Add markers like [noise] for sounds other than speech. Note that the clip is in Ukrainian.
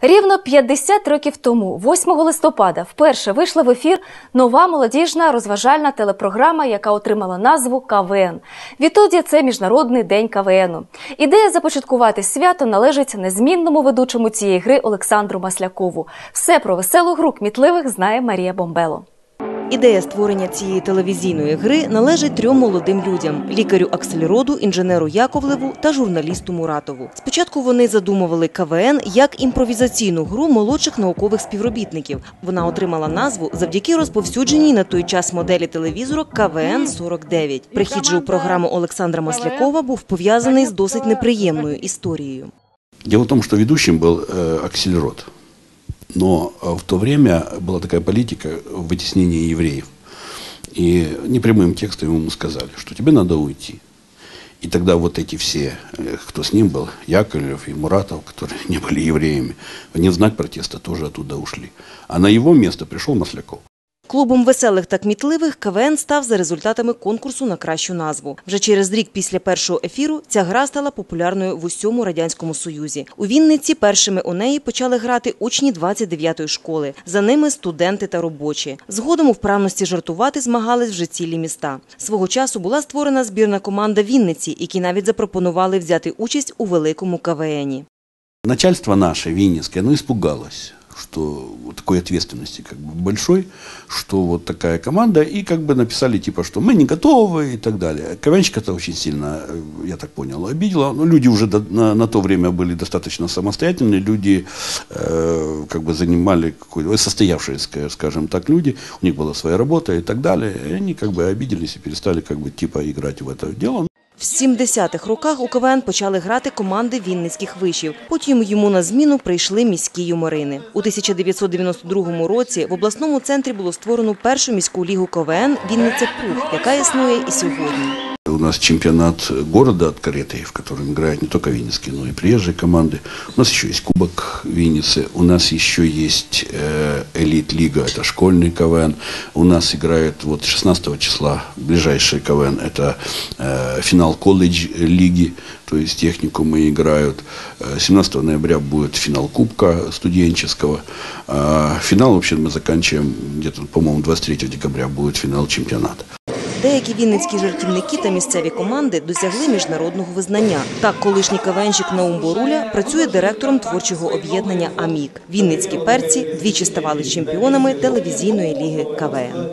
Рівно 50 років тому, 8 листопада, вперше вийшла в ефір нова молодіжна розважальна телепрограма, яка отримала назву КВН. Відтоді це міжнародний день КВНу. Ідея започаткувати свято належить незмінному ведучому цієї гри Олександру Маслякову. Все про веселу гру кмітливих знає Марія Бомбело. Ідея створення цієї телевізійної гри належить трьом молодим людям: лікарю Аксельроду, інженеру Яковлеву та журналісту Муратову. Спочатку вони задумували КВН як імпровізаційну гру молодших наукових співробітників. Вона отримала назву завдяки розповсюдженій на той час моделі телевізору КВН 49 Прихід же у програму Олександра Маслякова був пов'язаний з досить неприємною історією. Дело в том, что ведущим был э, Аксельрод. Но э, в то время была такая политика вытеснения евреев. И непрямым текстом ему сказали, что тебе надо уйти. И тогда вот эти все, э, кто с ним был, Яковлев и Муратов, которые [laughs] не были евреями, в знак протеста тоже оттуда ушли. А на его место пришел Масляков. Клубом веселих та кмітливих КВН став за результатами конкурсу на кращу назву. Вже через рік після першого ефіру ця гра стала популярною в усьому радянському союзі. У Вінниці першими у неї почали грати учні 29-ї школи. За ними студенти та робочі. Згодом у вправності жартувати змагались вже цілі міста. Свого часу була створена збірна команда Вінниці, які навіть запропонували взяти участь у великому КВНі. Начальство наше, Винницкое, оно испугалось, что вот такой ответственности как бы большой, что вот такая команда, и как бы написали типа, что мы не готовы и так далее. КВНщик это очень сильно, э, я так понял, обидело. Ну, люди уже до- на, на то время были достаточно самостоятельные, люди э, как бы занимали какой-то, состоявшиеся, скажем так, люди, у них была своя работа и так далее, и они как бы обиделись и перестали как бы типа играть в это дело. В 70-х роках у КВН почали грати команди вінницьких вишів. Потім йому на зміну прийшли міські юморини. У 1992 році в обласному центрі було створено першу міську лігу КВН Вінниця Пух, яка існує і сьогодні. У нас чемпионат города открытый, в котором играют не только винницкие, но и приезжие команды. У нас еще есть Кубок Винницы, у нас еще есть э, элит-лига, это школьный КВН. У нас играет вот 16 числа ближайший КВН, это э, финал колледж-лиги, то есть техникумы играют. Э, 17 ноября будет финал Кубка студенческого. А финал вообще мы заканчиваем где-то, по-моему, 23 декабря будет финал чемпионата. Деякі вінницькі жартівники та місцеві команди досягли міжнародного визнання. Так, колишній кавенщик Наум Боруля працює директором творчого об'єднання «Амік». Вінницькі перці двічі ставали чемпіонами телевізійної ліги КВН.